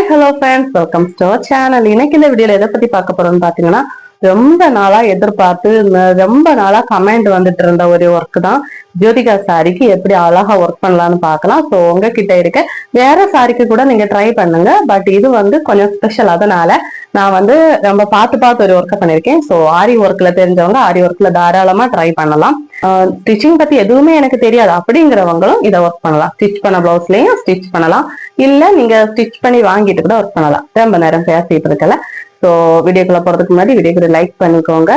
Hi hello friends welcome to channel இன்னைக்கு இந்த வீடியோல எதை பத்தி பார்க்க போறோம்னு பாத்தீங்கன்னா ரொம்ப நாளா எதிர்பார்த்து ரொம்ப நாளா கமெண்ட் வந்துட்டு இருந்த ஒரு ஒர்க் தான். ஜோதிகா சாரிக்கு எப்படி அழகா ஒர்க் பண்ணலாம்னு பார்க்கலாம். ஸோ உங்ககிட்ட இருக்க வேற சாரிக்கு கூட நீங்க ட்ரை பண்ணுங்க. பட் இது வந்து கொஞ்சம் ஸ்பெஷல் அதனால நான் வந்து ரொம்ப பார்த்து பார்த்து ஒரு ஒர்க்கை பண்ணியிருக்கேன் ஸோ ஆரி ஒர்க்ல தெரிஞ்சவங்க ஆரி ஒர்க்ல தாராளமா ட்ரை பண்ணலாம். ஸ்டிச்சிங் பத்தி எதுவுமே எனக்கு தெரியாது. அப்படிங்கிறவங்களும் இதை ஒர்க் பண்ணலாம். ஸ்டிச் பண்ண பிளவுஸ்லயும் ஸ்டிச் பண்ணலாம். இல்ல நீங்க ஸ்டிச் பண்ணி வாங்கிட்டு கூட ஒர்க் பண்ணலாம். ரொம்ப நேரம் பேசிட்டு இருக்கல. ஸோ வீடியோக்குள்ள போகிறதுக்கு முன்னாடி வீடியோக்கு லைக் பண்ணிக்கோங்க.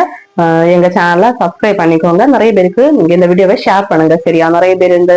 எங்கள் சேனலை சப்ஸ்கிரைப் பண்ணிக்கோங்க. நிறைய பேருக்கு நீங்கள் இந்த வீடியோவை ஷேர் பண்ணுங்க சரியா? நிறைய பேர் இந்த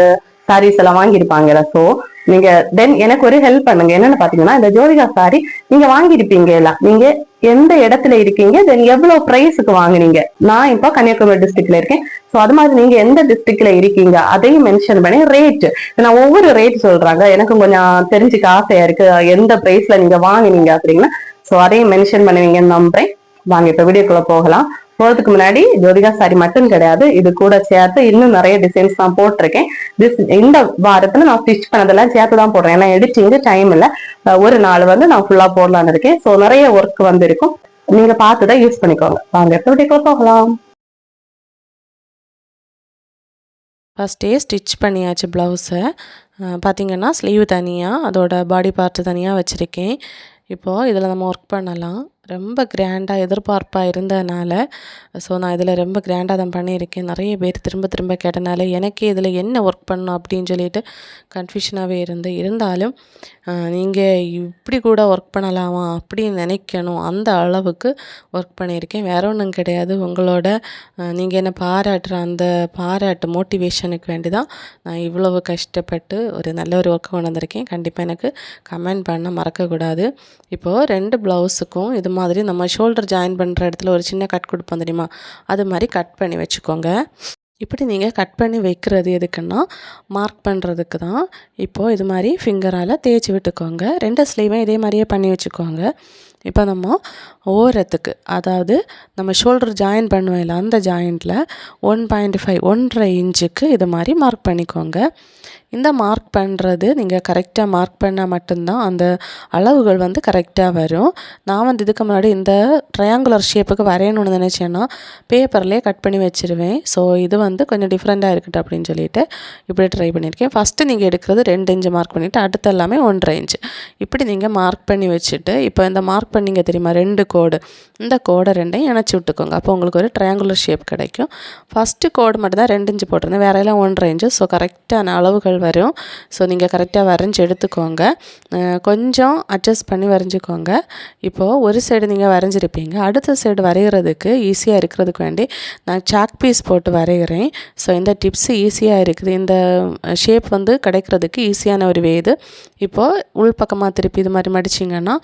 சாரீஸ் எல்லாம் வாங்கியிருப்பாங்கல்ல. ஸோ நீங்க தென் எனக்கு ஒரு ஹெல்ப் பண்ணுங்க. என்னன்னு பாத்தீங்கன்னா இந்த ஜோதிகா சாரி நீங்க வாங்கியிருப்பீங்க எல்லாம் நீங்க எந்த இடத்துல இருக்கீங்க? தென் எவ்வளவு பிரைஸுக்கு வாங்குனீங்க? நான் இப்போ கன்னியாகுமரி டிஸ்ட்ரிக்ட்ல இருக்கேன். ஸோ அது மாதிரி நீங்க எந்த டிஸ்ட்ரிக்ட்ல இருக்கீங்க? அதையும் மென்ஷன் பண்ணி ரேட் நான் ஒவ்வொரு ரேட் சொல்றாங்க. எனக்கு கொஞ்சம் தெரிஞ்சுக்க ஆசையா இருக்கு. எந்த பிரைஸ்ல நீங்க வாங்குனீங்க அப்படின்னா ஸோ அதையும் மென்ஷன் பண்ணுவீங்கன்னு நம்புறேன். வாங்க இப்போ வீடியோக்குள்ள போகலாம். போகிறதுக்கு முன்னாடி ஜோதிகா சாரி மட்டும் கிடையாது. இது கூட சேர்த்து இன்னும் நிறைய டிசைன்ஸ் நான் போட்டிருக்கேன். திஸ் இந்த வாரத்தில் நான் ஸ்டிச் பண்ணதெல்லாம் சேர்த்து தான் போடுறேன். ஏன்னா எடிட்டிங்கு டைம் இல்லை. ஒரு நாள் வந்து நான் ஃபுல்லாக போடலான்னு இருக்கேன். ஸோ நிறைய ஒர்க் வந்து இருக்கும் பார்த்து தான் யூஸ் பண்ணிக்கோங்க. வாங்க இப்போ வீடியோக்குள்ள போகலாம். ஃபஸ்ட்டே ஸ்டிச் பண்ணியாச்சு ப்ளவுஸை பார்த்தீங்கன்னா ஸ்லீவ் தனியாக அதோட பாடி பார்ட்டு தனியாக வச்சுருக்கேன். இப்போது இதில் நம்ம ஒர்க் பண்ணலாம். ரொம்ப கிராண்டாக எதிர்பார்ப்பாக இருந்ததுனால ஸோ நான் இதில் ரொம்ப கிராண்டாக தான் பண்ணியிருக்கேன். நிறைய பேர் திரும்ப திரும்ப கேட்டனால எனக்கே இதில் என்ன ஒர்க் பண்ணணும்? அப்படின்னு சொல்லிட்டு கன்ஃபியூஷனாகவே இருந்து இருந்தாலும் நீங்கள் இப்படி கூட ஒர்க் பண்ணலாமா? அப்படின்னு நினைக்கணும். அந்த அளவுக்கு ஒர்க் பண்ணியிருக்கேன். வேற ஒன்றும் கிடையாது. உங்களோட நீங்கள் என்ன பாராட்டுற அந்த பாராட்டு மோட்டிவேஷனுக்கு வேண்டி தான் நான் இவ்வளவு கஷ்டப்பட்டு ஒரு நல்ல ஒரு ஒர்க் கொண்டு வந்திருக்கேன். கண்டிப்பாக எனக்கு கமெண்ட் பண்ண மறக்கக்கூடாது. இப்போது ரெண்டு ப்ளவுஸுக்கும் இது மாதிரி நம்ம ஷோல்டர் ஜாயின் பண்ணுற இடத்துல ஒரு சின்ன கட் கொடுப்போம் தெரியுமா? அது மாதிரி கட் பண்ணி வச்சுக்கோங்க. இப்படி நீங்கள் கட் பண்ணி வைக்கிறது எதுக்குன்னா மார்க் பண்ணுறதுக்கு தான். இப்போது இது மாதிரி ஃபிங்கரால் தேய்ச்சி விட்டுக்கோங்க. ரெண்டு ஸ்லீவும் இதே மாதிரியே பண்ணி வச்சுக்கோங்க. இப்போ நம்ம ஓரத்துக்கு அதாவது நம்ம ஷோல்டர் ஜாயின் பண்ணுவோம்ல அந்த ஜாயிண்ட்டில் ஒன் பாயிண்ட் ஃபைவ் ஒன்றரை இன்ச்சுக்கு இது மாதிரி மார்க் பண்ணிக்கோங்க. இந்த மார்க் பண்ணுறது நீங்கள் கரெக்டாக மார்க் பண்ணால் மட்டும்தான் அந்த அளவுகள் வந்து கரெக்டாக வரும். நான் வந்து இதுக்கு முன்னாடி இந்த ட்ரையாங்குலர் ஷேப்புக்கு வரையணும்னு நினச்சேன்னா பேப்பர்லேயே கட் பண்ணி வச்சிருவேன். ஸோ இது வந்து கொஞ்சம் டிஃப்ரெண்ட்டாக இருக்கட்டும் அப்படின்னு சொல்லிட்டு இப்படி ட்ரை பண்ணியிருக்கேன். ஃபஸ்ட்டு நீங்கள் எடுக்கிறது ரெண்டு இன்ச்சு மார்க் பண்ணிவிட்டு அடுத்து எல்லாமே ஒன்றரை இன்ச்சு இப்படி நீங்கள் மார்க் பண்ணி வச்சுட்டு இப்போ இந்த மார்க் பண்ணிங்க தெரியுமா? ரெண்டு கோடு. இந்த கோடை ரெண்டையும் இணைச்சி விட்டுக்கோங்க. அப்போ உங்களுக்கு ஒரு ட்ரையாங்குலர் ஷேப் கிடைக்கும். ஃபஸ்ட்டு கோடு மட்டும்தான் ரெண்டு இன்ச்சு போட்டிருந்தேன். வேற எல்லாம் ஒன்றரை இன்ச்சு ஸோ கரெக்டான அளவுகள் வரும். ஸோ நீங்கள் கரெக்டாக வரைஞ்சி எடுத்துக்கோங்க. கொஞ்சம் அட்ஜஸ்ட் பண்ணி வரைஞ்சிக்கோங்க. இப்போது ஒரு சைடு நீங்கள் வரைஞ்சிருப்பீங்க. அடுத்த சைடு வரைகிறதுக்கு ஈஸியாக இருக்கிறதுக்கு வேண்டி நான் சாக் பீஸ் போட்டு வரைகிறேன் ஸோ இந்த டிப்ஸ் ஈஸியாக இருக்குது. இந்த ஷேப் வந்து கிடைக்கிறதுக்கு ஈஸியான ஒரு வே இது. இப்போது உள் பக்கமாக திருப்பி இது மாதிரி மடிச்சிங்கன்னா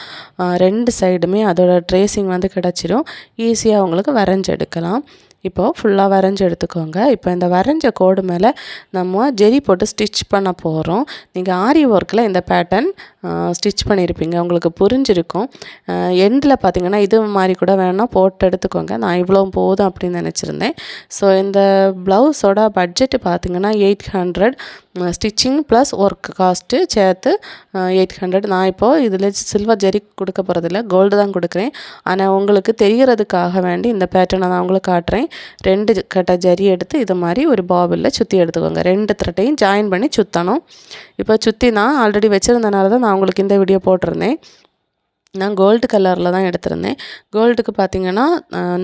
ரெண்டு சைடுமே அதோட ட்ரேசிங் வந்து கிடச்சிரும். ஈஸியாக உங்களுக்கு வரைஞ்சி எடுக்கலாம். இப்போது ஃபுல்லாக வரைஞ்சி எடுத்துக்கோங்க. இப்போ இந்த வரைஞ்ச கோடு மேலே நம்ம ஜெரி போட்டு ஸ்டிச் பண்ண போகிறோம் நீங்கள் ஆரி ஒர்க்கில் இந்த பேட்டர்ன் ஸ்டிச் பண்ணியிருப்பீங்க உங்களுக்கு புரிஞ்சிருக்கும். எண்டில் பார்த்தீங்கன்னா இது மாதிரி கூட வேணால் போட்டு எடுத்துக்கோங்க. நான் இவ்வளோ போதும் அப்படின்னு நினச்சிருந்தேன். ஸோ இந்த ப்ளவுஸோட பட்ஜெட்டு பார்த்தீங்கன்னா eight hundred stitching plus work cost சேர்த்து எயிட் ஹண்ட்ரட் நான் இப்போது இதில் சில்வர் ஜெரி கொடுக்க போகிறதில்ல கோல்டு தான் கொடுக்குறேன். ஆனால் உங்களுக்கு தெரிகிறதுக்காக வேண்டி இந்த பேட்டர்னை நான் உங்களுக்கு காட்டுறேன். ரெண்டு கட்ட ஜரி எடுத்து இது மாதிரி ஒரு பாபிளில் சுற்றி எடுத்துக்கோங்க. ரெண்டு த்ரெட்டையும் ஜாயின் பண்ணி சுற்றணும் இப்போ சுற்றி நான் ஆல்ரெடி வச்சுருந்தனால தான் நான் உங்களுக்கு இந்த வீடியோ போட்டிருந்தேன். நான் கோல்டு கலரில் தான் எடுத்திருந்தேன். கோல்டுக்கு பார்த்தீங்கன்னா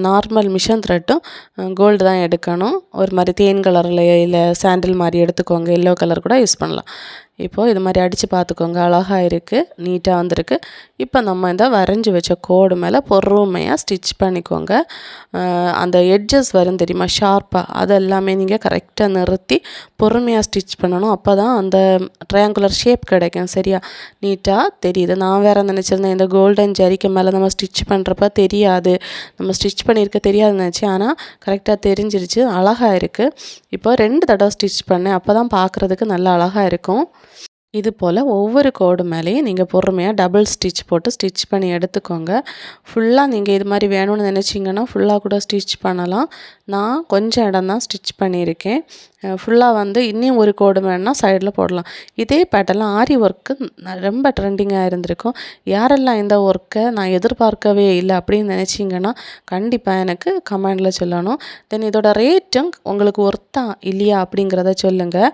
நார்மல் மிஷன் த்ரெட்டும் கோல்டு தான் எடுக்கணும். ஒரு மாதிரி தேன் கலரில் இல்லை சாண்டில் மாதிரி எடுத்துக்கோங்க. எல்லோ கலர் கூட யூஸ் பண்ணலாம். இப்போது இது மாதிரி அடித்து பார்த்துக்கோங்க. அழகாக இருக்குது நீட்டாக வந்திருக்கு. இப்போ நம்ம இந்த வரைஞ்சி வச்ச கோடு மேலே பொறுமையாக ஸ்டிச் பண்ணிக்கோங்க. அந்த எட்ஜஸ் வரும் தெரியுமா? ஷார்ப்பாக அது எல்லாமே நீங்கள் கரெக்டாக நிறுத்தி பொறுமையாக ஸ்டிச் பண்ணணும். அப்போ தான் அந்த ட்ரையாங்குலர் ஷேப் கிடைக்கும். சரியா? நீட்டாக தெரியுது. நான் வேறு நினச்சிருந்தேன். இந்த கோல்டன் ஜரிக்கு மேலே நம்ம ஸ்டிச் பண்ணுறப்ப தெரியாது. நம்ம ஸ்டிச் பண்ணியிருக்க தெரியாதுன்னு நினச்சேன். ஆனால் கரெக்டாக தெரிஞ்சிருச்சு. அழகாக இருக்குது இப்போ ரெண்டு தடவை ஸ்டிச் பண்ணேன். அப்போ தான் பார்க்குறதுக்கு நல்லா அழகாக இருக்கும். இது போல் ஒவ்வொரு கோடு மேலேயும் நீங்கள் பொறுமையாக டபுள் ஸ்டிச் போட்டு ஸ்டிச் பண்ணி எடுத்துக்கோங்க. ஃபுல்லாக நீங்கள் இது மாதிரி வேணும்னு நினச்சிங்கன்னா ஃபுல்லாக கூட ஸ்டிச் பண்ணலாம். நான் கொஞ்சம் இடம் தான் ஸ்டிச் பண்ணியிருக்கேன். ஃபுல்லாக வந்து இன்னும் ஒரு கோடு வேணால் சைடில் போடலாம். இதே பேட்டர்னில் ஆரி ஒர்க்கு ரொம்ப ட்ரெண்டிங்காக இருந்திருக்கும். யாரெல்லாம் இந்த ஒர்க்கை நான் எதிர்பார்க்கவே இல்லை அப்படின்னு நினச்சிங்கன்னா கண்டிப்பாக எனக்கு கமெண்டில் சொல்லணும். தென் இதோட ரேட்டும் உங்களுக்கு ஒர்த்தா இல்லையா அப்படிங்கிறத சொல்லுங்கள்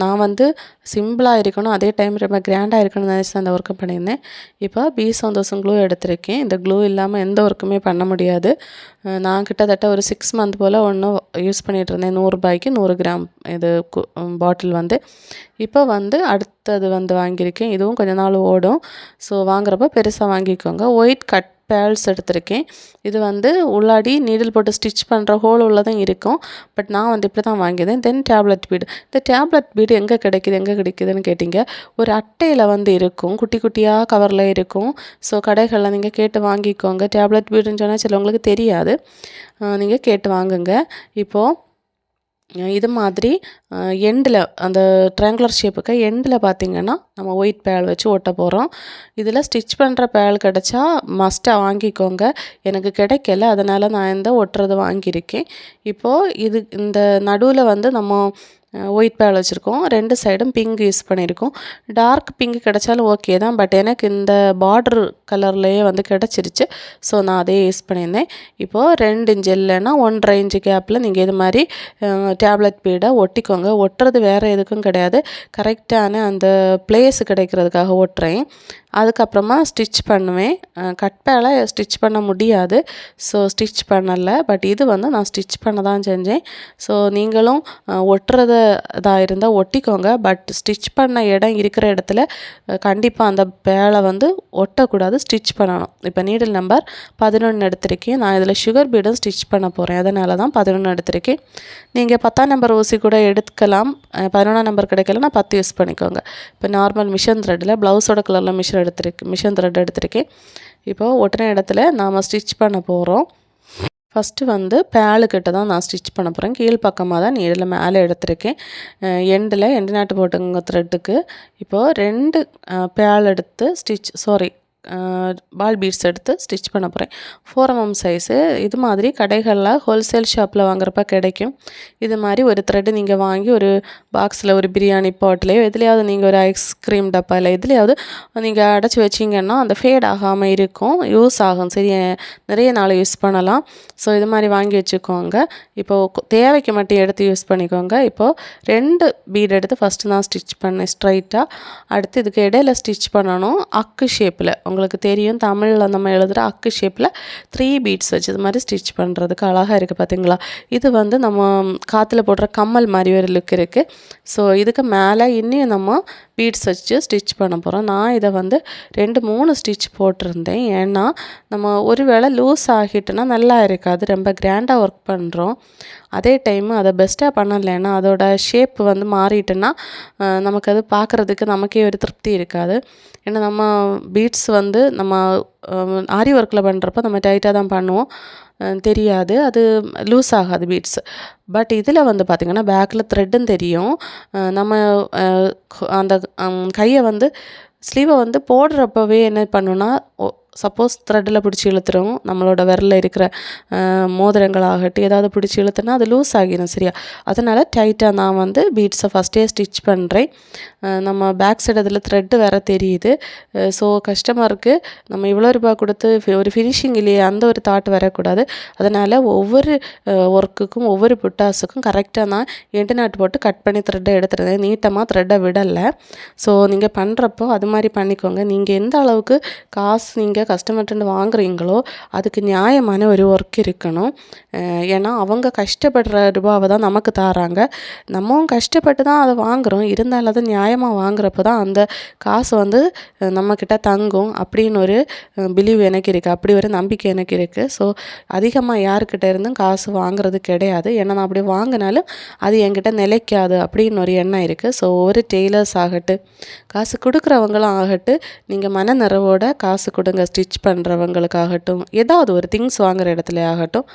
நான் வந்து சிம்பிளாக இருக்கணும் அதே டைம் ரொம்ப கிராண்டாக இருக்கணும்னு நினச்சி அந்த ஒர்க்கை பண்ணியிருந்தேன். இப்போ பி சந்தோஷம் க்ளூ எடுத்திருக்கேன். இந்த க்ளூ இல்லாமல் எந்த ஒர்க்குமே பண்ண முடியாது. நான் கிட்டத்தட்ட ஒரு சிக்ஸ் சிக்ஸ் மந்த் போல் ஒன்று யூஸ் பண்ணிகிட்டு இருந்தேன். நூறுரூபாய்க்கு நூறு கிராம் இது பாட்டில் வந்து. இப்போ வந்து அடுத்தது வந்து வாங்கியிருக்கேன். இதுவும் கொஞ்ச நாள் ஓடும். ஸோ வாங்குறப்ப பெருசாக வாங்கிக்கோங்க. ஒயிட் கட் பேர்ல்ஸ் எடுத்திருக்கேன். இது வந்து உள்ளாடி நீடில் போட்டு ஸ்டிச் பண்ணுற ஹோல் உள்ளதும் இருக்கும். பட் நான் வந்து இப்படி தான் வாங்கியிருந்தேன் தென் டேப்லெட் பீடு இந்த டேப்லெட் பீடு எங்கே கிடைக்குது? எங்கே கிடைக்குதுன்னு கேட்டிங்க. ஒரு அட்டையில் வந்து இருக்கும். குட்டி குட்டியாக கவரில் இருக்கும். ஸோ கடைகளில் நீங்கள் கேட்டு வாங்கிக்கோங்க. டேப்லெட் பீடுன்னு சொன்னால் சிலவங்களுக்கு தெரியாது. நீங்கள் கேட்டு வாங்குங்க. இப்போது இது மாதிரி எண்டில் அந்த ட்ரையாங்குலர் ஷேப்புக்கு எண்டில் பார்த்தீங்கன்னா நம்ம ஒயிட் பேல் வச்சு ஒட்ட போகிறோம் இதில் ஸ்டிச் பண்ணுற பேல் கிடச்சா மஸ்ட்டாக வாங்கிக்கோங்க. எனக்கு கிடைக்கல அதனால் நான் இந்த ஒட்டுறது வாங்கியிருக்கேன். இப்போது இது இந்த நடுவில் வந்து நம்ம ஒயிட் பேல் வச்சுருக்கோம். ரெண்டு சைடும் பிங்க் யூஸ் பண்ணியிருக்கோம் டார்க் பிங்க் கிடைச்சாலும் ஓகே தான். பட் எனக்கு இந்த பார்டர் கலர்லேயே வந்து கிடச்சிருச்சு. ஸோ நான் அதே யூஸ் பண்ணியிருந்தேன். இப்போது ரெண்டு இன்ச்சு இல்லைன்னா ஒன்றரை இன்ச்சு கேப்பில் நீங்கள் இது மாதிரி டேப்லெட் பீடை ஒட்டிக்கோங்க. ஒட்டுறது வேறு எதுக்கும் கிடையாது. கரெக்டான அந்த பிளேஸ் கிடைக்கிறதுக்காக ஒட்டுறேன். அதுக்கப்புறமா ஸ்டிச் பண்ணுவேன். கட் பேலை ஸ்டிச் பண்ண முடியாது. ஸோ ஸ்டிச் பண்ணலை. பட் இது வந்து நான் ஸ்டிச் பண்ண தான் செஞ்சேன். ஸோ நீங்களும் ஒட்டுறதை இதாக இருந்தால் ஒட்டிக்கோங்க. பட் ஸ்டிச் பண்ண இடம் இருக்கிற இடத்துல கண்டிப்பாக அந்த பேலை வந்து ஒட்டக்கூடாது. ஸ்டிச் பண்ணணும். இப்போ நீடில் நம்பர் பதினொன்று எடுத்திருக்கேன். நான் இதில் சுகர் பீடும் ஸ்டிச் பண்ண போகிறேன் அதனால தான் பதினொன்று எடுத்திருக்கேன். நீங்கள் பத்தாம் நம்பர் ஊசி கூட எடுக்கலாம். பதினொன்றாம் நம்பர் கிடைக்கலனா பத்து யூஸ் பண்ணிக்கோங்க. இப்போ நார்மல் மிஷன் த்ரெட்டில் ப்ளவுஸோட கலரில் மிஷின் எடுத்திருக்கு மிஷன் த்ரெட் எடுத்திருக்கேன். இப்போது ஒட்டின இடத்துல நாம் ஸ்டிச் பண்ண போகிறோம் ஃபஸ்ட்டு வந்து பேலுக்கிட்ட தான் நான் ஸ்டிச் பண்ண போகிறேன் கீழ் பக்கமாக தான் நீடில் மேலே எடுத்திருக்கேன். எண்டில் எண்டு நாட்டு போட்டுங்க த்ரெட்டுக்கு இப்போது ரெண்டு பேல் எடுத்து ஸ்டிச் சாரி பால் பீட்ஸ் எடுத்து ஸ்டிச் பண்ண போகிறேன் ஃபோர் எம்எம் சைஸு இது மாதிரி கடைகளில் ஹோல்சேல் ஷாப்பில் வாங்குறப்ப கிடைக்கும். இது மாதிரி ஒரு த்ரெட்டு நீங்கள் வாங்கி ஒரு பாக்ஸில் ஒரு பிரியாணி பாட்டிலையோ எதுலையாவது நீங்கள் ஒரு ஐஸ்கிரீம் டப்பாவில் எதுலையாவது நீங்கள் அடைச்சி வச்சிங்கன்னா அந்த ஃபேட் ஆகாமல் இருக்கும். யூஸ் ஆகும். சரி நிறைய நாள் யூஸ் பண்ணலாம். ஸோ இது மாதிரி வாங்கி வச்சுக்கோங்க. இப்போது தேவைக்கு மட்டும் எடுத்து யூஸ் பண்ணிக்கோங்க. இப்போது ரெண்டு பீட் எடுத்து ஃபஸ்ட்டு நான் ஸ்டிச் பண்ணேன் ஸ்ட்ரைட்டாக அடுத்து இதுக்கு இடையில ஸ்டிச் பண்ணணும் அக்கு ஷேப்பில் உங்களுக்கு தெரியும் தமிழில் நம்ம எழுதுகிற அக்கு ஷேப்பில் த்ரீ பீட்ஸ் வச்சு இது மாதிரி ஸ்டிச் பண்ணுறதுக்கு அழகாக இருக்குது பார்த்தீங்களா இது வந்து நம்ம காற்றுல போடுற கம்மல் மாதிரி ஒரு லுக் இருக்குது ஸோ இதுக்கு மேலே இன்னும் நம்ம பீட்ஸ் வச்சு ஸ்டிச் பண்ண போகிறோம் நான் இதை வந்து ரெண்டு மூணு ஸ்டிச் போட்டிருந்தேன். ஏன்னா நம்ம ஒரு வேளை லூஸ் ஆகிட்டுனா நல்லா இருக்காது. ரொம்ப கிராண்டாக ஒர்க் பண்ணுறோம் அதே டைம் அதை பெஸ்ட்டாக பண்ணலைன்னா அதோட ஷேப் வந்து மாறிட்டுன்னா நமக்கு அது பார்க்குறதுக்கு நமக்கே ஒரு திருப்தி இருக்காது. ஏன்னா நம்ம பீட்ஸ் வந்து நம்ம ஆரி ஒர்க்கில் பண்ணுறப்ப நம்ம டைட்டாக தான் பண்ணுவோம். தெரியாது. அது லூஸ் ஆகாது பீட்ஸ் பட் இதில் வந்து பார்த்திங்கன்னா பேக்கில் த்ரெட்டும் தெரியும். நம்ம அந்த கையை வந்து ஸ்லீவை வந்து போடுறப்பவே என்ன பண்ணுன்னா சப்போஸ் த்ரெட்டில் பிடிச்சி இழுத்துரும் நம்மளோட விரலில் இருக்கிற மோதிரங்கள் மோதிரங்களாகட்டும் ஏதாவது பிடிச்சி இழுத்துனா அது லூஸ் ஆகிடும் சரியா? அதனால் டைட்டாக நான் வந்து பீட்ஸை ஃபஸ்ட்டே ஸ்டிச் பண்ணுறேன் நம்ம பேக் சைடு அதில் த்ரெட்டு வேறு தெரியுது. ஸோ கஸ்டமருக்கு நம்ம இவ்வளோ ரூபாய் கொடுத்து ஒரு ஃபினிஷிங் இல்லையே அந்த ஒரு தாட் வரக்கூடாது. அதனால் ஒவ்வொரு ஒர்க்குக்கும் ஒவ்வொரு புட்டாஸுக்கும் கரெக்டாக நான் எண்டு நாட்டு போட்டு கட் பண்ணி த்ரெட்டை எடுத்துருந்தேன் நீட்டமாக த்ரெட்டை விடலை. ஸோ நீங்கள் பண்ணுறப்போ அது மாதிரி பண்ணிக்கோங்க. நீங்கள் எந்த அளவுக்கு காசு நீங்கள் கஸ்டமர்கிட்ட வாங்குறீங்களோ அதுக்கு நியாயமான ஒரு ஒர்க் இருக்கணும். ஏன்னா அவங்க கஷ்டப்படுற ரூபாவை தான் நமக்கு தராங்க. நம்மவும் கஷ்டப்பட்டு தான் அதை வாங்குகிறோம் இருந்தாலும் அதை நியாயமாக வாங்குறப்ப தான் அந்த காசு வந்து நம்மக்கிட்ட தங்கும் அப்படின்னு ஒரு பிலீவ் எனக்கு இருக்குது அப்படி ஒரு நம்பிக்கை எனக்கு இருக்குது ஸோ அதிகமாக யாருக்கிட்ட இருந்தும் காசு வாங்குறது கிடையாது. ஏன்னா நான் அப்படி வாங்கினாலும் அது என்கிட்ட நிலைக்காது அப்படின்னு ஒரு எண்ணம் இருக்குது ஸோ ஒரு டெய்லர்ஸ் ஆகட்டும் காசு கொடுக்குறவங்களும் ஆகட்டும் நீங்கள் மன நிறைவோட காசு கொடுங்க. ஸ்டிச் பண்ணுறவங்களுக்காகட்டும் ஏதாவது ஒரு திங்ஸ் வாங்குற இடத்துல ஆகட்டும்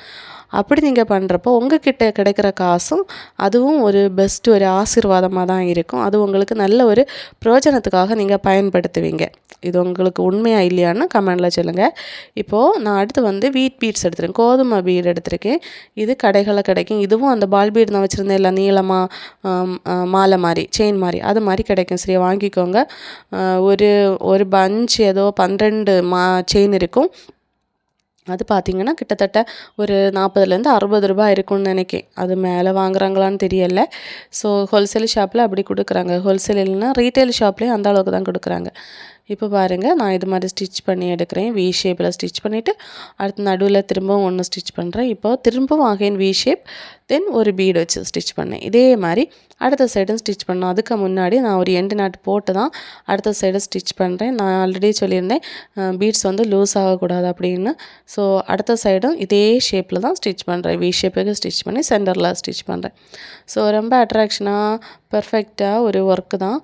அப்படி நீங்கள் பண்ணுறப்போ உங்ககிட்ட கிடைக்கிற காசும் அதுவும் ஒரு பெஸ்ட்டு ஒரு ஆசீர்வாதமாக தான் இருக்கும். அது உங்களுக்கு நல்ல ஒரு பிரயோஜனத்துக்காக நீங்கள் பயன்படுத்துவீங்க. இது உங்களுக்கு உண்மையாக இல்லையான்னு கமெண்டில் சொல்லுங்கள் இப்போது நான் அடுத்து வந்து வீட் பீட்ஸ் எடுத்துருக்கேன். கோதுமை பீட் எடுத்திருக்கேன். இது கடைகளில் கிடைக்கும். இதுவும் அந்த பால் பீட் நான் வச்சுருந்தேன் இல்லை நீளமாக மாலை மாதிரி செயின் மாதிரி. அது மாதிரி கிடைக்கும். சரியா வாங்கிக்கோங்க. ஒரு ஒரு பஞ்ச் ஏதோ பன்னிரெண்டு மா செயின் இருக்கும். அது பார்த்தீங்கன்னா கிட்டத்தட்ட ஒரு நாற்பதுலேருந்து அறுபது ரூபாய் இருக்கும்னு நினைக்கிறேன். அது மேலே வாங்குறாங்களான்னு தெரியல. ஸோ ஹோல்சேல் ஷாப்பில் அப்படி கொடுக்குறாங்க. ஹோல்சேல் இல்லைன்னா ரீட்டைல் ஷாப்லேயும் அந்த அளவுக்கு தான் கொடுக்குறாங்க. இப்போ பாருங்கள் நான் இது மாதிரி ஸ்டிச் பண்ணி எடுக்கிறேன். வி ஷேப்பில் ஸ்டிச் பண்ணிவிட்டு அடுத்து நடுவில் திரும்பவும் ஒன்று ஸ்டிச் பண்ணுறேன் இப்போ திரும்பவும் அகைன் வி ஷேப் தென் ஒரு பீடு வச்சு ஸ்டிச் பண்ணேன். இதே மாதிரி அடுத்த சைடும் ஸ்டிச் பண்ணோம் அதுக்கு முன்னாடி நான் ஒரு எண்டு நாட்டு போட்டு தான் அடுத்த சைடு ஸ்டிச் பண்ணுறேன் நான் ஆல்ரெடி சொல்லியிருந்தேன் பீட்ஸ் வந்து லூஸ் ஆகக்கூடாது அப்படின்னு. ஸோ அடுத்த சைடும் இதே ஷேப்பில் தான் ஸ்டிச் பண்ணுறேன் வி ஷேப்புக்கு ஸ்டிச் பண்ணி சென்டரில் ஸ்டிச் பண்ணுறேன் ஸோ ரொம்ப அட்ராக்ஷனாக பர்ஃபெக்டாக ஒரு ஒர்க்கு தான்.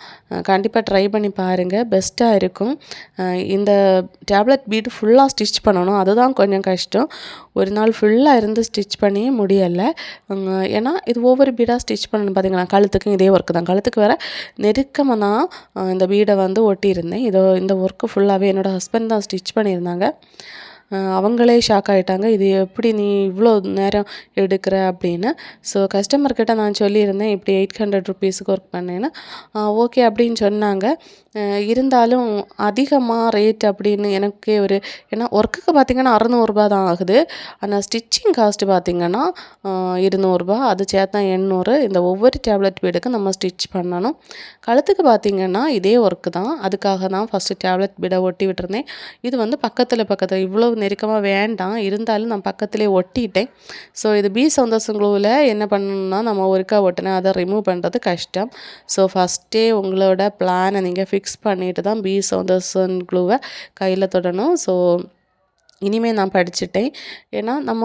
கண்டிப்பாக ட்ரை பண்ணி பாருங்கள் பெஸ்ட்டாக இருக்கும். இந்த டேப்லெட் பீட் ஃபுல்லாக ஸ்டிச் பண்ணணும். அதுதான் கொஞ்சம் கஷ்டம். ஒரு நாள் ஃபுல்லாக இருந்து ஸ்டிச் பண்ணி முடியலை. ஏன்னா இது ஒவ்வொரு பீடாக ஸ்டிச் பண்ணணும் பார்த்தீங்களா கழுத்துக்கும் இதே ஒர்க்கு தான். கழுத்துக்கு வேறு நெருக்கமாக தான் இந்த பீடை வந்து ஒட்டியிருந்தேன். இதோ இந்த ஒர்க்கு ஃபுல்லாகவே என்னோடய ஹஸ்பண்ட் தான் ஸ்டிச் பண்ணியிருந்தாங்க. அவங்களே ஷாக் ஆகிட்டாங்க இது எப்படி நீ இவ்வளோ நேரம் எடுக்கிற அப்படின்னு. ஸோ கஸ்டமர்கிட்ட நான் சொல்லியிருந்தேன் இப்படி எயிட் ஹண்ட்ரட் ருபீஸுக்கு ஒர்க் பண்ணேன்னு. ஓகே அப்படின்னு சொன்னாங்க. இருந்தாலும் அதிகமாக ரேட் அப்படின்னு எனக்கே ஒரு ஏன்னா ஒர்க்குக்கு பார்த்தீங்கன்னா அறநூறுபா தான் ஆகுது. ஆனால் ஸ்டிச்சிங் காஸ்ட்டு பார்த்தீங்கன்னா இருநூறுபா. அது சேர்த்தா எண்ணூறு. இந்த ஒவ்வொரு டேப்லெட் பீடுக்கு நம்ம ஸ்டிச் பண்ணணும். கழுத்துக்கு பார்த்திங்கன்னா இதே ஒர்க்கு தான். அதுக்காக தான் ஃபஸ்ட்டு டேப்லெட் பீடை ஒட்டி விட்டுருந்தேன். இது வந்து பக்கத்தில் பக்கத்தில் இவ்வளோ நெருக்கமாக வேண்டாம். இருந்தாலும் நான் பக்கத்துலேயே ஒட்டிட்டேன். ஸோ இது பி சந்தோஷம் குழுவில் என்ன பண்ணணும்னா நம்ம ஒருக்கா ஒட்டினா அதை ரிமூவ் பண்ணுறது கஷ்டம். ஸோ ஃபஸ்ட்டே உங்களோட பிளானை நீங்கள் ஃபிக்ஸ் பண்ணிட்டு தான் பி சந்தோஷம் குழுவை கையில் தொடணும். ஸோ இனிமேல் நான் படிச்சுட்டேன். ஏன்னா நம்ம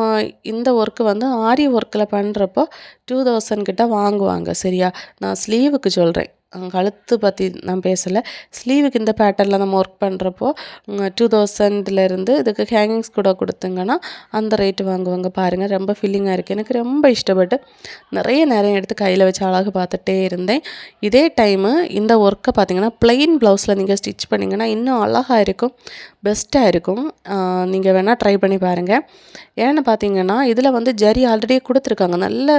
இந்த ஒர்க்கு வந்து ஆரி ஒர்க்கில் பண்ணுறப்போ டூ தௌசண்ட் கிட்ட வாங்குவாங்க சரியா? நான் ஸ்லீவுக்கு சொல்கிறேன் கழுத்து பற்றி நான் பேசலை. ஸ்லீவுக்கு இந்த பேட்டர்னில் நம்ம ஒர்க் பண்ணுறப்போ டூ தௌசண்ட்லேருந்து இதுக்கு ஹேங்கிங்ஸ் கூட கொடுத்தீங்கன்னா அந்த ரேட்டு வாங்குவாங்க பாருங்கள் ரொம்ப ஃபீலிங்காக இருக்குது எனக்கு ரொம்ப இஷ்டப்பட்டு நிறைய நேரம் எடுத்து கையில் வச்சு அழகு பார்த்துட்டே இருந்தேன். இதே டைமு இந்த ஒர்க்கை பார்த்தீங்கன்னா பிளெயின் ப்ளவுஸில் நீங்கள் ஸ்டிச் பண்ணிங்கன்னா இன்னும் அழகாக இருக்கும். பெஸ்ட்டாக இருக்கும். நீங்கள் வேணால் ட்ரை பண்ணி பாருங்கள் ஏன்னு பார்த்தீங்கன்னா இதில் வந்து ஜரி ஆல்ரெடி கொடுத்துருக்காங்க. நல்ல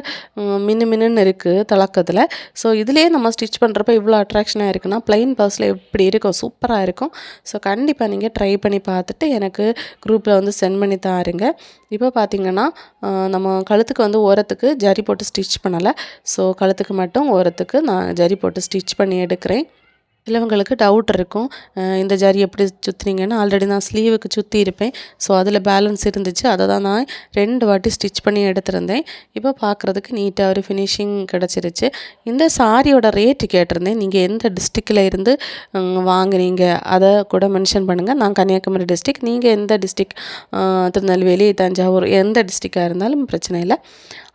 மின்னு மின்னுன்னு இருக்குது தளக்கத்தில் ஸோ இதுலேயே நம்ம ஸ்டிச் பண்ணுறப்ப இவ்வளோ அட்ராக்ஷனாக இருக்குன்னா ப்ளைன் பர்ஸில் எப்படி இருக்கும் சூப்பராக இருக்கும். ஸோ கண்டிப்பாக நீங்கள் ட்ரை பண்ணி பார்த்துட்டு எனக்கு குரூப்பில் வந்து சென்ட் பண்ணி தாருங்க. இப்போ பார்த்தீங்கன்னா நம்ம கழுத்துக்கு வந்து ஓரத்துக்கு ஜரி போட்டு ஸ்டிச் பண்ணலை. ஸோ கழுத்துக்கு மட்டும் ஓரத்துக்கு நான் ஜரி போட்டு ஸ்டிச் பண்ணி எடுக்கிறேன். சிலவங்களுக்கு டவுட் இருக்கும். இந்த ஜரி எப்படி சுற்றுனீங்கன்னு ஆல்ரெடி நான் ஸ்லீவுக்கு சுற்றி இருப்பேன். ஸோ அதில் பேலன்ஸ் இருந்துச்சு. அதை தான் நான் ரெண்டு வாட்டி ஸ்டிச் பண்ணி எடுத்திருந்தேன். இப்போ பார்க்குறதுக்கு நீட்டாக ஒரு ஃபினிஷிங் கிடச்சிருச்சு. இந்த சாரியோட ரேட்டு கேட்டிருந்தேன். நீங்கள் எந்த டிஸ்ட்ரிக்டில் இருந்து வாங்குனீங்க? அதை கூட மென்ஷன் பண்ணுங்கள் நான் கன்னியாகுமரி டிஸ்ட்ரிக் நீங்கள் எந்த டிஸ்ட்ரிக் திருநெல்வேலி தஞ்சாவூர் எந்த டிஸ்ட்ரிக்டாக இருந்தாலும் பிரச்சனை இல்லை.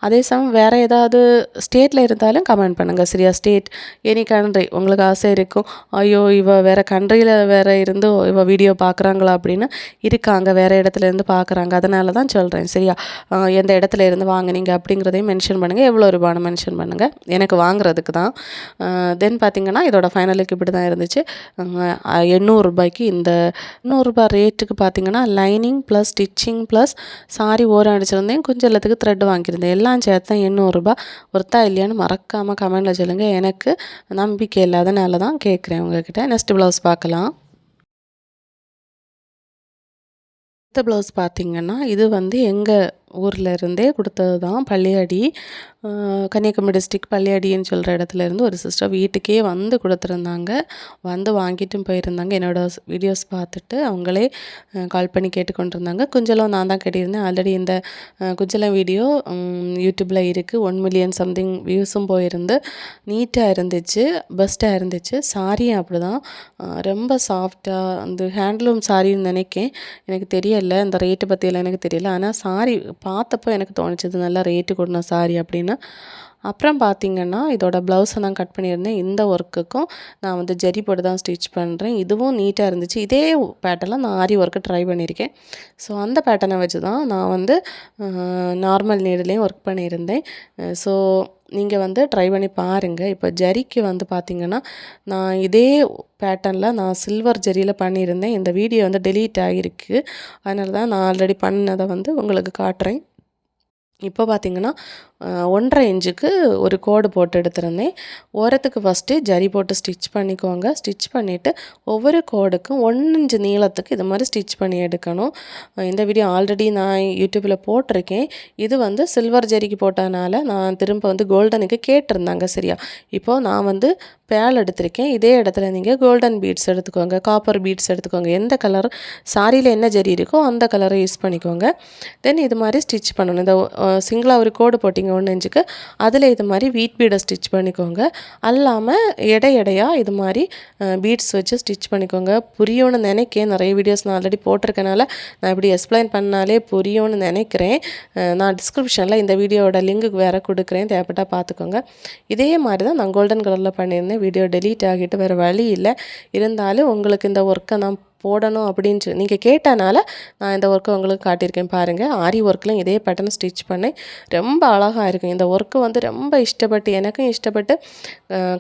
அதே சமயம் வேறு ஏதாவது ஸ்டேட்டில் இருந்தாலும் கமெண்ட் பண்ணுங்கள் சரியா? ஸ்டேட் எனி கண்ட்ரி உங்களுக்கு ஆசை இருக்கும். ஐயோ இவ வேறு கண்ட்ரியில் வேறு இருந்து இவ வீடியோ பார்க்குறாங்களா அப்படின்னு இருக்காங்க. வேறு இடத்துல இருந்து பார்க்குறாங்க. அதனால தான் சொல்கிறேன் சரியா எந்த இடத்துல இருந்து வாங்குனீங்க அப்படிங்கிறதையும் மென்ஷன் பண்ணுங்கள் எவ்வளோ ரூபான்னு மென்ஷன் பண்ணுங்கள் எனக்கு வாங்குறதுக்கு தான். தென் பார்த்தீங்கன்னா இதோட ஃபைனலுக்கு இப்படி தான் இருந்துச்சு. எண்ணூறுரூபாய்க்கு இந்த நூறுரூபா ரேட்டுக்கு பார்த்தீங்கன்னா lining plus stitching plus sari ஓரம் அடிச்சிருந்தேன். கொஞ்சம் எல்லாத்துக்கு த்ரெட் வாங்கியிருந்தேன். எல்லாம் சேர்த்தா எண்ணூறுரூபா ஒர்த்தா இல்லையான்னு மறக்காமல் கமெண்டில் சொல்லுங்கள் எனக்கு நம்பிக்கை இல்லாதனால தான் கேட்குறேன் உங்ககிட்ட. நெக்ஸ்ட் ப்ளவுஸ் பார்க்கலாம். அடுத்த ப்ளவுஸ் பார்த்தீங்கன்னா இது வந்து எங்கள் ஊரில் இருந்தே கொடுத்தது தான் பள்ளியாடி கன்னியாகுமரி டிஸ்ட்ரிக் பள்ளியாடின்னு சொல்கிற இடத்துல இருந்து ஒரு சிஸ்டர் வீட்டுக்கே வந்து கொடுத்துருந்தாங்க. வந்து வாங்கிட்டும் போயிருந்தாங்க. என்னோடய வீடியோஸ் பார்த்துட்டு அவங்களே கால் பண்ணி கேட்டுக்கொண்டிருந்தாங்க. குஞ்சலம் நான் தான் கேட்டிருந்தேன். ஆல்ரெடி இந்த குஞ்சலம் வீடியோ யூடியூப்பில் இருக்குது ஒன் மில்லியன் சம்திங் வியூஸும் போயிருந்து நீட்டாக இருந்துச்சு பெஸ்ட்டாக இருந்துச்சு. சாரியும் அப்படி தான் ரொம்ப சாஃப்டாக அந்த ஹேண்ட்லூம் சாரின்னு நினைக்கேன். எனக்கு தெரியல. இந்த ரேட்டு பற்றியெல்லாம் எனக்கு தெரியல. ஆனால் சாரி பார்த்தப்போ எனக்கு தோணுச்சு இது நல்லா ரேட்டு கூடின சாரி அப்படின்னு அப்புறம் பார்த்திங்கன்னா இதோட ப்ளவுஸை நான் கட் பண்ணியிருந்தேன். இந்த ஒர்க்குக்கும் நான் வந்து ஜெரி போட்டு தான் ஸ்டிச் பண்ணுறேன் இதுவும் நீட்டாக இருந்துச்சு. இதே பேட்டர்னில் நான் ஆரி ஒர்க்கு ட்ரை பண்ணியிருக்கேன். ஸோ அந்த பேட்டர்னை வச்சு தான் நான் வந்து நார்மல் நீடுலேயும் ஒர்க் பண்ணியிருந்தேன். ஸோ நீங்கள் வந்து ட்ரை பண்ணி பாருங்கள் இப்போ ஜரிக்கு வந்து பார்த்திங்கன்னா நான் இதே பேட்டர்னில் நான் சில்வர் ஜரியில் பண்ணியிருந்தேன். இந்த வீடியோ வந்து டெலீட் ஆகியிருக்கு அதனால தான் நான் ஆல்ரெடி பண்ணதை வந்து உங்களுக்கு காட்டுறேன். இப்போ பார்த்திங்கன்னா ஒன்றரை இன்ச்சுக்கு ஒரு கோடு போட்டு எடுத்திருந்தேன். ஓரத்துக்கு ஃபஸ்ட்டு ஜரி போட்டு ஸ்டிச் பண்ணிக்கோங்க. ஸ்டிச் பண்ணிவிட்டு ஒவ்வொரு கோடுக்கும் ஒன் இன்ச்சு நீளத்துக்கு இது மாதிரி ஸ்டிச் பண்ணி எடுக்கணும். இந்த வீடியோ ஆல்ரெடி நான் யூடியூப்பில் போட்டிருக்கேன். இது வந்து சில்வர் ஜரிக்கு போட்டனால நான் திரும்ப வந்து கோல்டனுக்கு கேட்டிருந்தாங்க சரியா? இப்போது நான் வந்து பேல் எடுத்திருக்கேன். இதே இடத்துல நீங்கள் கோல்டன் பீட்ஸ் எடுத்துக்கோங்க. காப்பர் பீட்ஸ் எடுத்துக்கோங்க. எந்த கலர் சாரியில் என்ன ஜரி இருக்கோ அந்த கலரை யூஸ் பண்ணிக்கோங்க. தென் இது மாதிரி ஸ்டிச் பண்ணணும். இந்த சிங்கிளாக ஒரு கோடு போட்டிங்க ஒன்று இன்ச்சுக்கு அதில் இது மாதிரி வீட் பீடை ஸ்டிச் பண்ணிக்கோங்க. அல்லாமல் எடை எடையாக இது மாதிரி பீட்ஸ் வச்சு ஸ்டிச் பண்ணிக்கோங்க. புரியும்னு நினைக்கேன். நிறைய வீடியோஸ் நான் ஆல்ரெடி போட்டிருக்கனால நான் இப்படி எக்ஸ்பிளைன் பண்ணாலே புரியும்னு நினைக்கிறேன். நான் டிஸ்கிரிப்ஷனில் இந்த வீடியோவோட லிங்க்கு வேறு கொடுக்குறேன். தேவைப்பட்டால் பார்த்துக்கோங்க. இதே மாதிரி தான் நான் கோல்டன் கலரில் பண்ணியிருந்தேன். வீடியோ டெலீட் ஆகிட்டு வேறு வழி இல்லை. இருந்தாலும் உங்களுக்கு இந்த ஒர்க்கை நான் போடணும் அப்படின்னு சொல்லி நீங்கள் கேட்டனால நான் இந்த ஒர்க்கை உங்களுக்கு காட்டியிருக்கேன் பாருங்கள் ஆரி ஒர்க்லையும் இதே பேட்டர்ன் ஸ்டிச் பண்ணேன். ரொம்ப அழகாக இருக்கும் இந்த ஒர்க்கு வந்து ரொம்ப இஷ்டப்பட்டு எனக்கும் இஷ்டப்பட்டு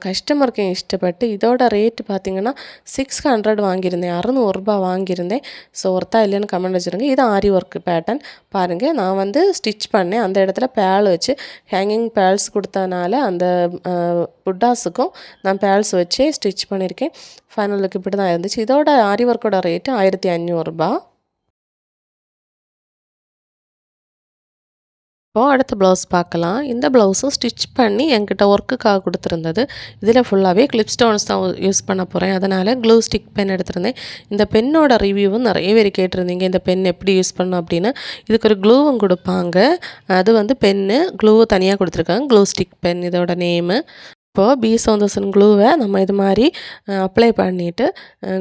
கஸ்டமருக்கும் இஷ்டப்பட்டு இதோட ரேட்டு பார்த்தீங்கன்னா சிக்ஸ் ஹண்ட்ரட் வாங்கியிருந்தேன். அறுநூறுபா வாங்கியிருந்தேன். ஸோ ஒர்த்தா இல்லைன்னு கமெண்ட் வச்சுருங்க. இது ஆரி ஒர்க் பேட்டர்ன் பாருங்கள் நான் வந்து ஸ்டிச் பண்ணேன். அந்த இடத்துல பேல் வச்சு ஹேங்கிங் பேல்ஸ் கொடுத்தனால அந்த புட்டாஸுக்கும் நான் பேல்ஸ் வச்சே ஸ்டிச் பண்ணியிருக்கேன். ஃபைனல் லுக் இப்படி தான் இருந்துச்சு. இதோட ஆரி ஒர்க்கோட ரேட்டு ஆயிரத்தி அஞ்சூறுரூபா இப்போ அடுத்த ப்ளவுஸ் பார்க்கலாம் இந்த ப்ளவுஸும் ஸ்டிச் பண்ணி என்கிட்ட ஒர்க்குக்காக கொடுத்துருந்தது இதில் ஃபுல்லாகவே கிளிப் ஸ்டோன்ஸ் தான் யூஸ் பண்ண போகிறேன் அதனால் க்ளூ ஸ்டிக் பென் எடுத்திருந்தேன் இந்த பென்னோட ரிவ்யூவும் நிறைய பேர் கேட்டிருந்தீங்க இந்த பென் எப்படி யூஸ் பண்ணும் அப்படின்னு இதுக்கு ஒரு க்ளூவும் கொடுப்பாங்க அது வந்து பென்னு க்ளூ தனியாக கொடுத்துருக்காங்க க்ளூ ஸ்டிக் பென் இதோட நேமு இப்போது பி சவுந்தர்சன் க்ளூவை நம்ம இது மாதிரி அப்ளை பண்ணிவிட்டு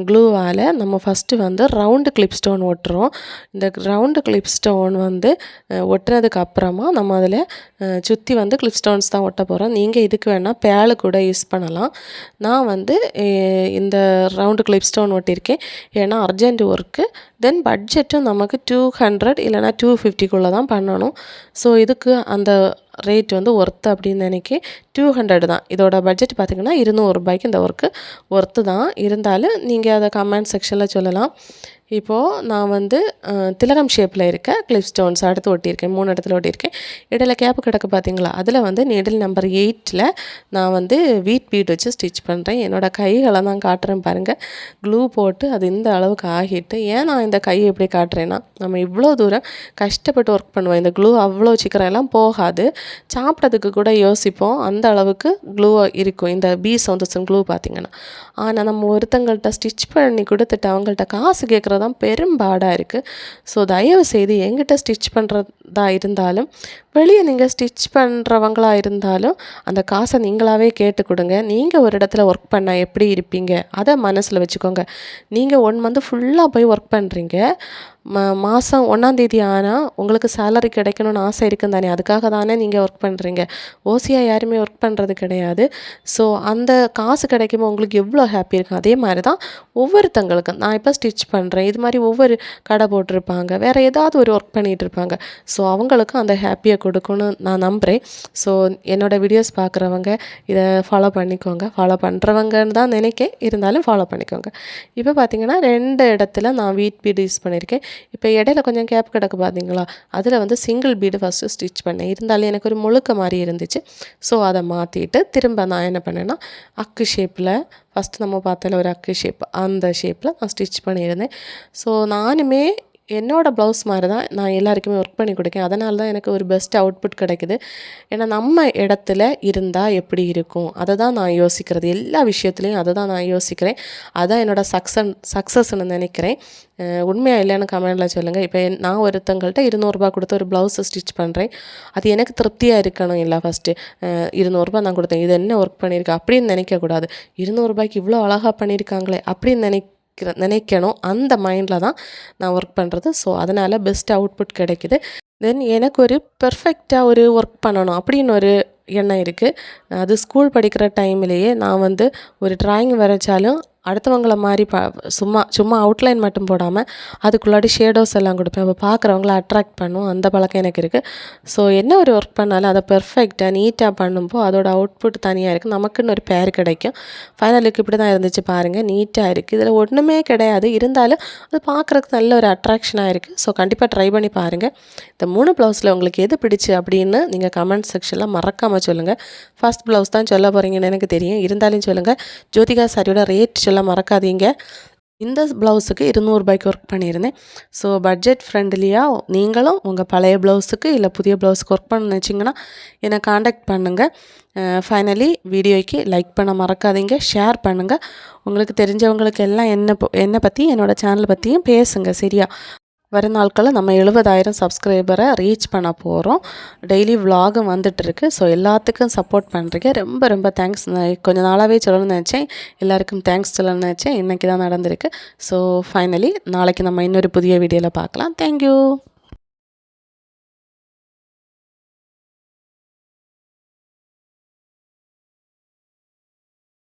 க்ளூவால் நம்ம ஃபஸ்ட்டு வந்து ரவுண்டு கிளிப் ஸ்டோன் ஒட்டுறோம். இந்த ரவுண்டு கிளிப் ஸ்டோன் வந்து ஒட்டுறதுக்கு அப்புறமா நம்ம அதில் சுற்றி வந்து கிளிப் ஸ்டோன்ஸ் தான் ஒட்ட போகிறோம் நீங்கள் இதுக்கு வேணால் பேலு கூட யூஸ் பண்ணலாம். நான் வந்து இந்த ரவுண்டு கிளிப் ஸ்டோன் ஒட்டியிருக்கேன் ஏன்னா அர்ஜென்ட் ஒர்க்கு தென் பட்ஜெட்டும் நமக்கு டூ ஹண்ட்ரட் இல்லைனா டூ ஃபிஃப்டிக்குள்ளே தான் பண்ணணும். ஸோ இதுக்கு அந்த ரேட் வந்து ஒர்த்து அப்படின்னு நினைக்கி டூ ஹண்ட்ரட் தான். இதோட பட்ஜெட் பார்த்திங்கன்னா இருநூறுபாய்க்கு இந்த ஒர்க்கு ஒர்த்து தான். இருந்தாலும் நீங்கள் அதை கமெண்ட் செக்ஷனில் சொல்லலாம். இப்போது நான் வந்து திலகம் ஷேப்பில் இருக்க கிளிப் ஸ்டோன்ஸ் அடுத்து ஒட்டியிருக்கேன் மூணு இடத்துல ஒட்டியிருக்கேன். இடையில கேப்பு கிடக்கு பார்த்தீங்களா? அதில் வந்து நீடில் நம்பர் எயிட்டில் நான் வந்து வீட் பீட் வச்சு ஸ்டிச் பண்ணுறேன் என்னோடய கைகளை தான் காட்டுறேன் பாருங்கள் க்ளூ போட்டு அது இந்த அளவுக்கு ஆகிட்டு ஏன் நான் இந்த கையை எப்படி காட்டுறேன்னா நம்ம இவ்வளோ தூரம் கஷ்டப்பட்டு ஒர்க் பண்ணுவோம். இந்த க்ளூ அவ்வளோ சீக்கிரம் எல்லாம் போகாது. சாப்பிட்றதுக்கு கூட யோசிப்போம். அந்த அளவுக்கு க்ளூ இருக்கும். இந்த பி சவுந்தர்சன் க்ளூ பார்த்திங்கன்னா. ஆனால் நம்ம ஒருத்தங்கள்ட்ட ஸ்டிச் பண்ணி கொடுத்துட்டு அவங்கள்ட்ட காசு கேட்குறது தான் பெரும்பாடாக இருக்குது ஸோ தயவு செய்து எங்கிட்ட ஸ்டிச் பண்ணுறதா இருந்தாலும் வெளியே நீங்கள் ஸ்டிச் பண்ணுறவங்களாக இருந்தாலும் அந்த காசை நீங்களாகவே கேட்டு கொடுங்க. நீங்கள் ஒரு இடத்துல ஒர்க் பண்ணால் எப்படி இருப்பீங்க? அதை மனசில் வச்சுக்கோங்க. நீங்கள் ஒன் மந்த் ஃபுல்லாக போய் ஒர்க் பண்ணுறீங்க மா மாதம் ஒன்றாந்தேதி ஆனால் உங்களுக்கு சேலரி கிடைக்கணும்னு ஆசை இருக்கும் தானே. அதுக்காக தானே நீங்கள் ஒர்க் பண்ணுறீங்க ஓசியாக யாருமே ஒர்க் பண்ணுறது கிடையாது. ஸோ அந்த காசு கிடைக்கும்போது உங்களுக்கு எவ்வளோ ஹாப்பி இருக்கும்? அதே மாதிரி தான் ஒவ்வொருத்தங்களுக்கும். நான் இப்போ ஸ்டிச் பண்ணுறேன் இது மாதிரி ஒவ்வொரு கடை போட்டிருப்பாங்க. வேறு ஏதாவது ஒரு ஒர்க் பண்ணிகிட்டு இருப்பாங்க. ஸோ அவங்களுக்கும் அந்த ஹாப்பியை கொடுக்கணும்னு நான் நம்புகிறேன் ஸோ என்னோடய வீடியோஸ் பார்க்குறவங்க இதை ஃபாலோ பண்ணிக்கோங்க. ஃபாலோ பண்ணுறவங்கன்னு தான் நினைக்கேன். இருந்தாலும் ஃபாலோ பண்ணிக்கோங்க. இப்போ பார்த்தீங்கன்னா ரெண்டு இடத்துல நான் வீட் பீடு யூஸ் பண்ணியிருக்கேன். இப்போ இடையில கொஞ்சம் கேப் கிடக்கு பார்த்தீங்களா அதில் வந்து சிங்கிள் பீடு ஃபஸ்ட்டு ஸ்டிச் பண்ணேன். இருந்தாலும் எனக்கு ஒரு முழுக்க மாதிரி இருந்துச்சு. ஸோ அதை மாற்றிட்டு திரும்ப நான் என்ன பண்ணேன்னா அக்கு ஷேப்பில் ஃபஸ்ட்டு நம்ம பார்த்தால ஒரு அக்கு ஷேப் அந்த ஷேப்பில் நான் ஸ்டிச் பண்ணியிருந்தேன். ஸோ நானுமே என்னோடய ப்ளவுஸ் மாதிரி தான் நான் எல்லாருக்குமே ஒர்க் பண்ணி கொடுக்கேன். அதனால தான் எனக்கு ஒரு பெஸ்ட் அவுட்புட் கிடைக்குது. ஏன்னா நம்ம இடத்துல இருந்தால் எப்படி இருக்கும்? அதை தான் நான் யோசிக்கிறது. எல்லா விஷயத்துலையும் அதை தான் நான் யோசிக்கிறேன். அதான் என்னோடய சக்ஸன் சக்ஸஸ்ன்னு நினைக்கிறேன். உண்மையாக இல்லைன்னு கமெண்டில் சொல்லுங்கள் இப்போ நான் ஒருத்தங்கள்ட்ட இருநூறுபா கொடுத்து ஒரு ப்ளவுஸை ஸ்டிச் பண்ணுறேன் அது எனக்கு திருப்தியாக இருக்கணும் இல்லை ஃபஸ்ட்டு இருநூறுபா நான் கொடுத்தேன். இது என்ன ஒர்க் பண்ணியிருக்கேன் அப்படின்னு நினைக்கக்கூடாது. இருநூறுபாய்க்கு இவ்வளோ அழகாக பண்ணியிருக்காங்களே அப்படின்னு நினை நினைக்கணும். அந்த மைண்டில் தான் நான் ஒர்க் பண்ணுறது ஸோ அதனால் பெஸ்ட் அவுட்புட் கிடைக்கிது. தென் எனக்கு ஒரு பெர்ஃபெக்டாக ஒரு ஒர்க் பண்ணணும் அப்படின்னு ஒரு எண்ணம் இருக்குது அது ஸ்கூல் படிக்கிற டைம்லேயே நான் வந்து ஒரு டிராயிங் வரைச்சாலும் அடுத்தவங்கள மாதிரி ப சும்மா சும்மா அவுட்லைன் மட்டும் போடாமல் அதுக்குள்ளாடி ஷேடோஸ் எல்லாம் கொடுப்பேன். அப்போ பார்க்குறவங்கள அட்ராக்ட் பண்ணும். அந்த பழக்கம் எனக்கு இருக்குது ஸோ என்ன ஒரு ஒர்க் பண்ணாலும் அதை பெர்ஃபெக்டாக நீட்டாக பண்ணும்போது அதோட அவுட்புட் தனியாக இருக்குது நமக்குன்னு ஒரு பேர் கிடைக்கும். ஃபைனலுக்கு இப்படி தான் இருந்துச்சு பாருங்கள் நீட்டாக இருக்குது இதில் ஒன்றுமே கிடையாது. இருந்தாலும் அது பார்க்குறதுக்கு நல்ல ஒரு அட்ராக்ஷனாக இருக்குது ஸோ கண்டிப்பாக ட்ரை பண்ணி பாருங்கள் இந்த மூணு ப்ளவுஸில் உங்களுக்கு எது பிடிச்சி அப்படின்னு நீங்கள் கமெண்ட் செக்ஷனில் மறக்காமல் சொல்லுங்கள் ஃபர்ஸ்ட் ப்ளவுஸ் தான் சொல்ல போகிறீங்கன்னு எனக்கு தெரியும். இருந்தாலும் சொல்லுங்கள் ஜோதிகா சாரியோட ரேட் சொல்ல மறக்காதீங்க. இந்த ப்ளவுஸுக்கு இருநூறுபாய்க்கு ஒர்க் பண்ணியிருந்தேன். ஸோ பட்ஜெட் ஃப்ரெண்ட்லியாக நீங்களும் உங்கள் பழைய ப்ளவுஸுக்கு இல்லை புதிய ப்ளவுஸுக்கு ஒர்க் பண்ண நினச்சிங்கன்னா என்னை காண்டாக்ட் பண்ணுங்கள் ஃபைனலி வீடியோக்கு லைக் பண்ண மறக்காதீங்க ஷேர் பண்ணுங்கள் உங்களுக்கு தெரிஞ்சவங்களுக்கு எல்லாம் என்ன என்னை பற்றி என்னோடய சேனல் பற்றியும் பேசுங்க சரியா? வர நாட்களில் நம்ம எழுபதாயிரம் சப்ஸ்கிரைபரை ரீச் பண்ண போகிறோம் டெய்லி விலாகும் வந்துட்டுருக்கு. ஸோ எல்லாத்துக்கும் சப்போர்ட் பண்ணுறீங்க ரொம்ப ரொம்ப தேங்க்ஸ் கொஞ்ச நாளாகவே சொல்லணும்னு நினச்சேன். எல்லாருக்கும் தேங்க்ஸ் சொல்லணும்னு நினச்சேன். இன்றைக்கி தான் நடந்திருக்கு. ஸோ ஃபைனலி நாளைக்கு நம்ம இன்னொரு புதிய வீடியோவில் பார்க்கலாம். தேங்க்யூ